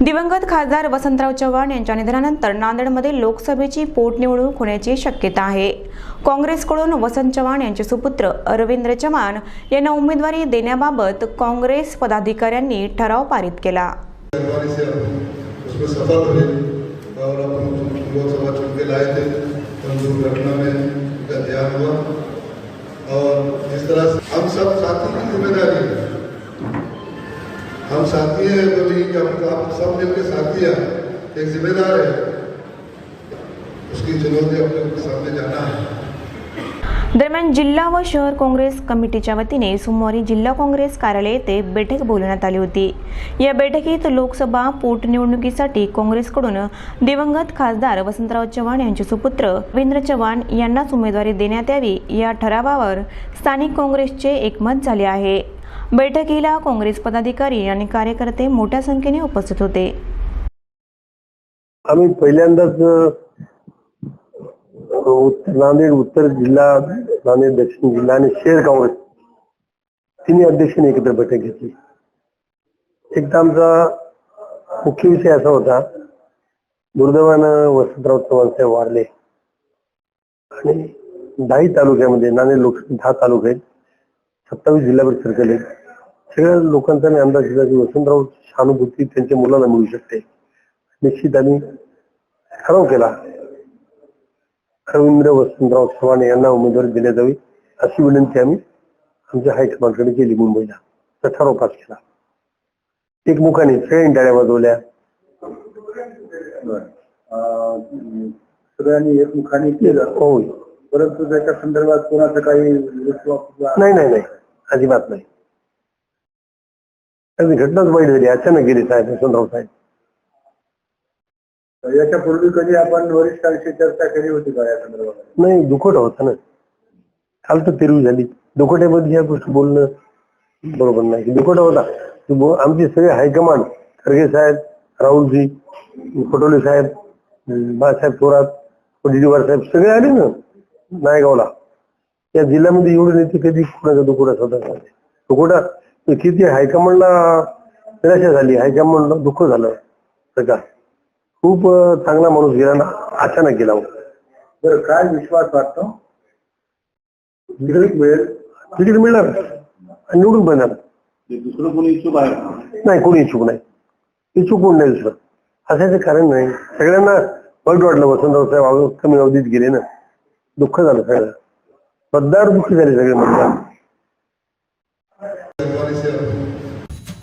दिवंगत खासदार वसंतराव चव्हाण यांच्या निधनानंतर नांदेडमध्ये लोकसभेची पोटनिवडणूक होण्याची शक्यता आहे. काँग्रेसकडून वसंत चव्हाण यांचे सुपुत्र अरविंद चव्हाण यांना उमेदवारी देण्याबाबत काँग्रेस पदाधिकाऱ्यांनी ठराव पारित केला. और इस तरह से हम सब साथी की जिम्मेदारी है हम साथी हैं तो नहीं कि आप सब मिलकर साथी हैं? एक जिम्मेदार है। उसकी चुनौती अपने सामने जाना है। दरम्यान जिल्हा व शहर काँग्रेस कमिटीच्या वतीने सोमवारी जिल्हा काँग्रेस कार्यालय येथे बैठक बोलवण्यात आली होती. या बैठकीत लोकसभा पोटनिवडणुकीसाठी काँग्रेसकडून दिवंगत खासदार वसंतराव चव्हाण यांचे सुपुत्र रवींद्र चव्हाण यांनाच उमेदवारी देण्यात यावी या ठरावावर स्थानिक काँग्रेसचे एकमत झाले आहे. बैठकीला काँग्रेस पदाधिकारी आणि कार्यकर्ते मोठ्या संख्येने उपस्थित होते. आम्ही पहिल्यांदाच नांदेड उत्तर जिल्हा नांदेड दक्षिण जिल्हा आणि शहर काँग्रेस तिन्ही अध्यक्षांनी एकत्र बैठक घेतली. एकदा आमचा मुख्य विषय असा होता दुर्दैवानं वसंतराव चव्हाण साहेब वारले आणि दहाही तालुक्यामध्ये नांदेड लोकसभा दहा तालुके आहेत सत्तावीस जिल्हाभर सर्कल आहेत. सगळ्या लोकांचा मी अंदाज घेतला की वसंतराव सहानुभूती त्यांच्या मुलाला मिळू शकते. निश्चित आम्ही ठराव केला. रवींद्र वसंतराव चव्हाण यांना उमेदवारी देण्यात यावी अशी विनंती आम्ही आमच्या हायकमांडकडे केली मुंबईला. तर ठराव पास केला. एक मुखाने सगळ्यांनी वाजवल्या. सगळ्यांनी एकमुखाने केलं. होय. परंतु त्याच्या संदर्भात कोणाचं काही नाही नाही नाही. अजिबात नाही. अगदी घटनाच वाईट झाली अचानक गेली साहेब वसंतराव साहेब. याच्यापूर्वी कधी आपण वरिष्ठांशी चर्चा केली होती का या संदर्भात? नाही दुखट होतं ना. काल तर तेरवी झाली. दुखट्यामध्ये या गोष्टी बोलणं बरोबर नाही. दुखट होता. आमचे सगळे हायकमांड खरगे साहेब राहुलजी पटोले साहेब बाळासाहेब थोरात वडीलवार साहेब सगळे आले ना नायगावला. या जिल्ह्यामध्ये एवढे नेते कधी कुणाचा दुखोटा होता दुखोटा किती हायकमांडला निराशा झाली हायकमांडला दुःख झालं. सगळं खूप चांगला माणूस गेला ना अचानक गेला हो. बरं काय विश्वास वाटतो? तिकीट मिळेल. तिकीट मिळणार. आणि निवडून बनणार दुसरं कोणी इच्छुक आहे? नाही कोणी इच्छुक नाही. इच्छुक कोण नाही दुसरं. असायचं कारण नाही. सगळ्यांना वाईट वाटलं वसंतराव साहेब कमी अवधीत गेले ना. दुःख झालं सगळं. मतदार दुःखी झाले सगळे मतदार मेहरबानी से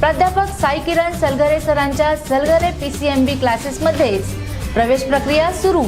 प्राध्यापक साई किरण सलगरे सरांच्या सलगरे पीसीएमबी क्लासेसमध्येच प्रवेश प्रक्रिया सुरू.